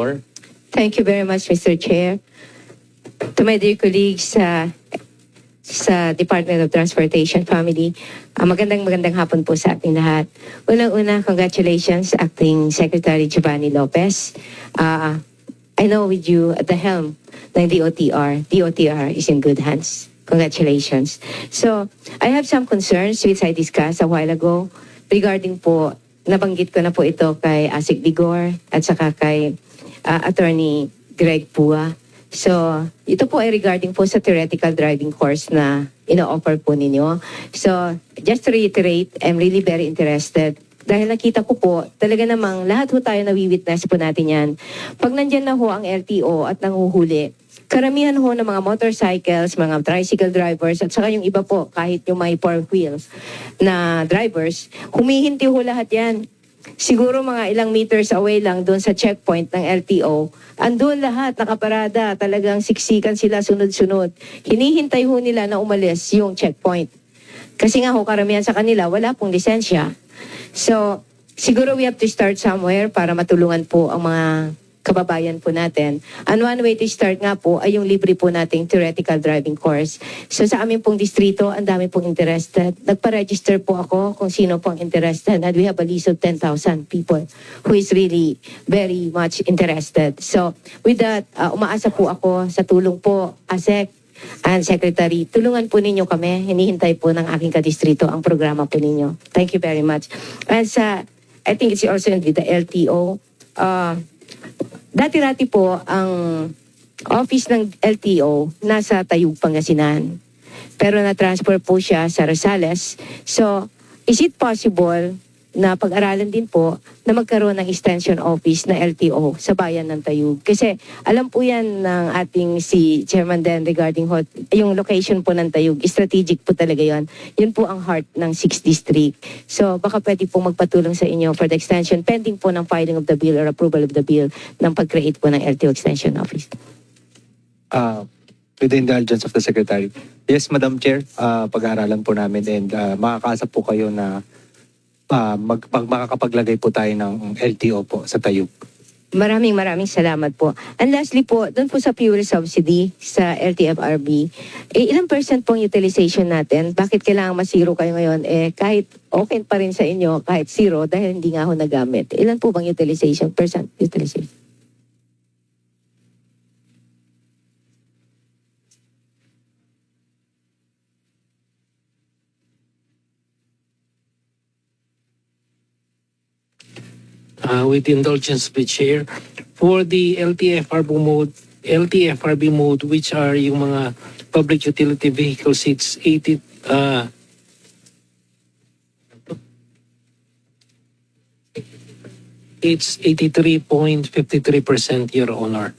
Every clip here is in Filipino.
Or Thank you very much, Mr. Chair. To my dear colleagues sa sa Department of Transportation Family, ah, magandang magandang hapon po sa ating lahat. Unang-una, congratulations Acting Secretary Giovanni Lopez. Ah, I know with you at the helm ng DOTR, DOTR is in good hands. Congratulations. So, I have some concerns which I discussed a while ago regarding po, nabanggit ko na po ito kay Asik Digor at saka kay ah, Attorney Greg Pua. So, ito po ay regarding po sa theoretical driving course na ino-offer po ninyo. So, just to reiterate, I'm really very interested dahil nakita ko po, talaga namang lahat ho tayo nawi-witness po natin yan. Pag nandyan na ho ang LTO at nanguhuli, karamihan ho ng mga motorcycles, mga tricycle drivers, at saka yung iba po, kahit yung may four wheels na drivers, humihinti ho lahat yan. Siguro mga ilang meters away lang doon sa checkpoint ng LTO, andun lahat nakaparada, talagang siksikan sila sunod-sunod. Hinihintay ho nila na umalis yung checkpoint. Kasi nga ho, karamihan sa kanila, wala pong lisensya. So, siguro we have to start somewhere para matulungan po ang mga kababayan po natin. And one way to start nga po ay yung libre po nating theoretical driving course. So sa amin pong distrito, ang dami pong interested. Nagpa-register po ako kung sino pong interested and we have a list of 10,000 people who is really very much interested. So with that, uh, umaasa po ako sa tulong po, ASEC, and Secretary, tulungan po ninyo kami. Hinihintay po ng aking kadistrito ang programa po ninyo. Thank you very much. And sa, I think it's also with the LTO. Uh, dati-dati po, ang office ng LTO nasa Tayug, Pangasinan. Pero na-transfer po siya sa Rosales. So, is it possible na pag-aralan din po na magkaroon ng extension office na LTO sa bayan ng Tayug. Kasi alam po yan ng ating si Chairman Den regarding hot, yung location po ng Tayug. Strategic po talaga yon. Yun po ang heart ng 6th District. So baka pwede po magpatulong sa inyo for the extension pending po ng filing of the bill or approval of the bill ng pag-create po ng LTO extension office. uh, with the indulgence of the Secretary. Yes, Madam Chair, uh, pag-aaralan po namin and uh, makakaasa po kayo na uh, mag, mag, makakapaglagay po tayo ng LTO po sa Tayug. Maraming maraming salamat po. And lastly po, doon po sa fuel subsidy sa LTFRB, eh, ilang percent pong utilization natin? Bakit kailangan masiro kayo ngayon? Eh, kahit okay pa rin sa inyo, kahit zero, dahil hindi nga ako nagamit. Ilan po bang utilization? Percent utilization? Uh, with indulgence of the chair for the LTFRB mode LTFRB mode which are yung mga public utility vehicles it's 80 uh, it's 83.53% your honor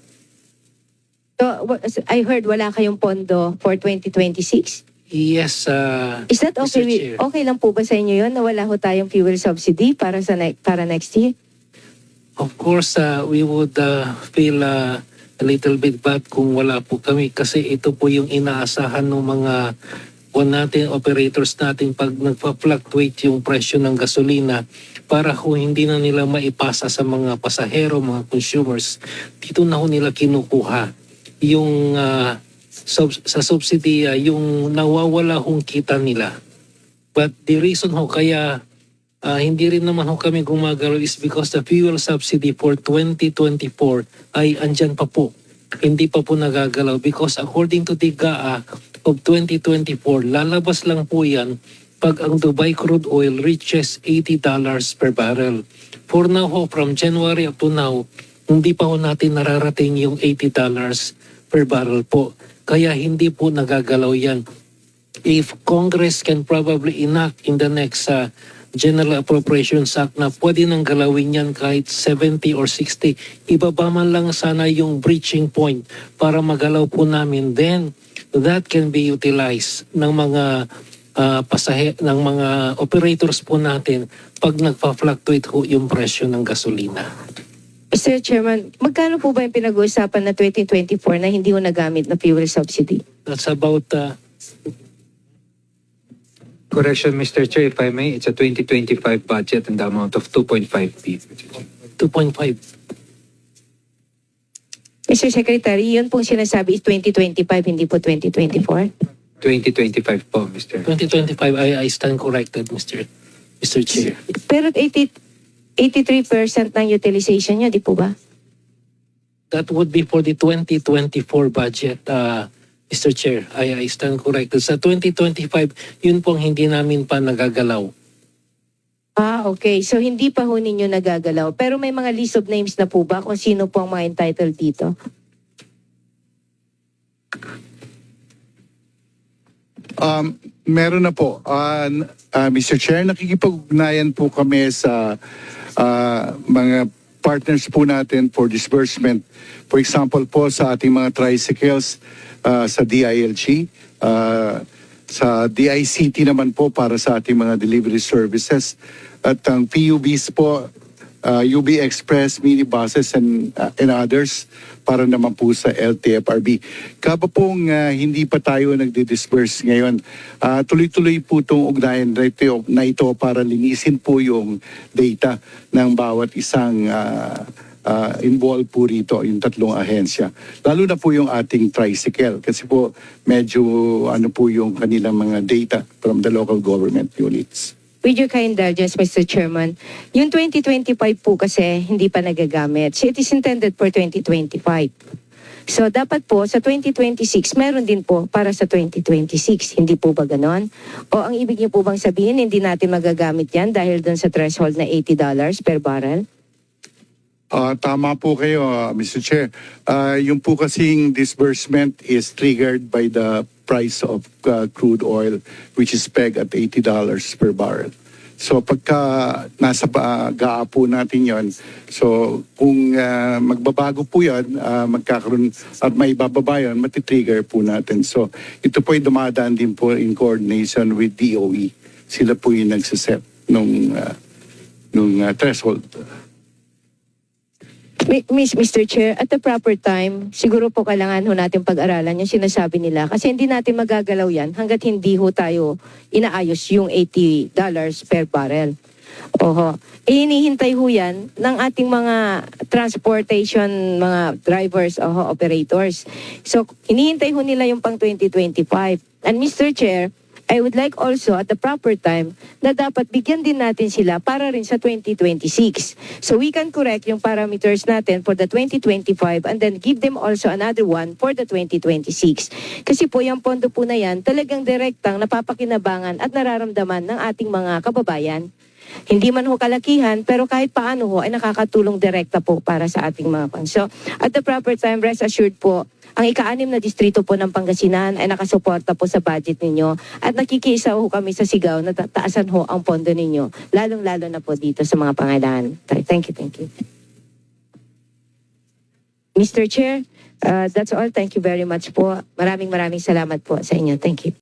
So, I heard wala kayong pondo for 2026. yes uh, Is that okay? with- okay lang po ba sa inyo yun na wala ho tayong fuel subsidy para sa ne- para next year? Of course, uh, we would uh, feel uh, a little bit bad kung wala po kami kasi ito po yung inaasahan ng mga o natin, operators natin pag nagpa-fluctuate yung presyo ng gasolina para kung hindi na nila maipasa sa mga pasahero, mga consumers, dito na ho nila kinukuha yung uh, sub- sa subsidy, uh, yung nawawala hong kita nila. But the reason ho kaya Ah, hindi rin naman ho kami gumagalaw is because the fuel subsidy for 2024 ay andyan pa po. Hindi pa po nagagalaw because according to the GAA of 2024, lalabas lang po yan pag ang Dubai crude oil reaches $80 per barrel. For now ho, from January up to now, hindi pa ho natin nararating yung $80 per barrel po. Kaya hindi po nagagalaw yan if Congress can probably enact in the next uh, General Appropriations Act na pwede nang galawin yan kahit 70 or 60, ibaba man lang sana yung breaching point para magalaw po namin, then that can be utilized ng mga uh, pasahe, ng mga operators po natin pag nagpa-fluctuate ho yung presyo ng gasolina. Mr. Chairman, magkano po ba yung pinag-uusapan na 2024 na hindi ho nagamit na fuel subsidy? That's about uh, Correction, Mr. Chair, if I may, it's a 2025 budget in the amount of 2.5 billion. 2.5. Mr. Secretary, yun pong sinasabi is 2025, hindi po 2024? 2025 po, Mr. 2025, I, I stand corrected, Mr. Mr. Chair. Pero 80, 83% ng utilization nyo, di po ba? That would be for the 2024 budget, uh, Mr. Chair. I, I stand corrected. Sa 2025, yun pong hindi namin pa nagagalaw. Ah, okay. So hindi pa ho ninyo nagagalaw. Pero may mga list of names na po ba kung sino po ang mga entitled dito? Um, meron na po. Uh, uh, Mr. Chair, nakikipag-ugnayan po kami sa uh, mga partners po natin for disbursement. For example po sa ating mga tricycles uh, sa DILG, uh, sa DICT naman po para sa ating mga delivery services. At ang PUBs po, uh, UB Express, minibuses and, uh, and others para naman po sa LTFRB. Kaba pong uh, hindi pa tayo nagdi-disperse ngayon, uh, tuloy-tuloy po itong ugnayan na ito, na ito para linisin po yung data ng bawat isang uh, uh, involved po rito, yung tatlong ahensya. Lalo na po yung ating tricycle kasi po medyo ano po yung kanilang mga data from the local government units. With your kind indulgence, Mr. Chairman, yung 2025 po kasi hindi pa nagagamit. So it is intended for 2025. So dapat po sa 2026, meron din po para sa 2026. Hindi po ba ganon? O ang ibig niyo po bang sabihin, hindi natin magagamit yan dahil dun sa threshold na $80 per barrel? Ah, tama po kayo, ah, Mr. Chair. Ah, yung po kasing disbursement is triggered by the price of ah, crude oil which is pegged at $80 per barrel. So pagka nasa ba, gaa natin yon, so kung ah, magbabago po yan, ah, magkakaroon at may bababa yun, matitrigger po natin. So ito po ay dumadaan din po in coordination with DOE. Sila po yung nagsaset nung, ah, nung ah, threshold. Mi- Miss, Mr. Chair, at the proper time, siguro po kailangan ho natin pag-aralan yung sinasabi nila. Kasi hindi natin magagalaw yan hanggat hindi ho tayo inaayos yung $80 per barrel. Oho. Eh, hinihintay ho yan ng ating mga transportation, mga drivers, oho, operators. So, hinihintay ho nila yung pang 2025. And Mr. Chair, I would like also at the proper time na dapat bigyan din natin sila para rin sa 2026. So we can correct yung parameters natin for the 2025 and then give them also another one for the 2026. Kasi po yung pondo po na yan talagang direktang napapakinabangan at nararamdaman ng ating mga kababayan. Hindi man ho kalakihan, pero kahit paano ho ay nakakatulong direkta po para sa ating mga fans. So, at the proper time, rest assured po, ang ika-anim na distrito po ng Pangasinan ay nakasuporta po sa budget ninyo at nakikiisa ho kami sa sigaw na ta- taasan ho ang pondo ninyo, lalong-lalo na po dito sa mga pangailangan. Thank you, thank you. Mr. Chair, uh, that's all. Thank you very much po. Maraming maraming salamat po sa inyo. Thank you.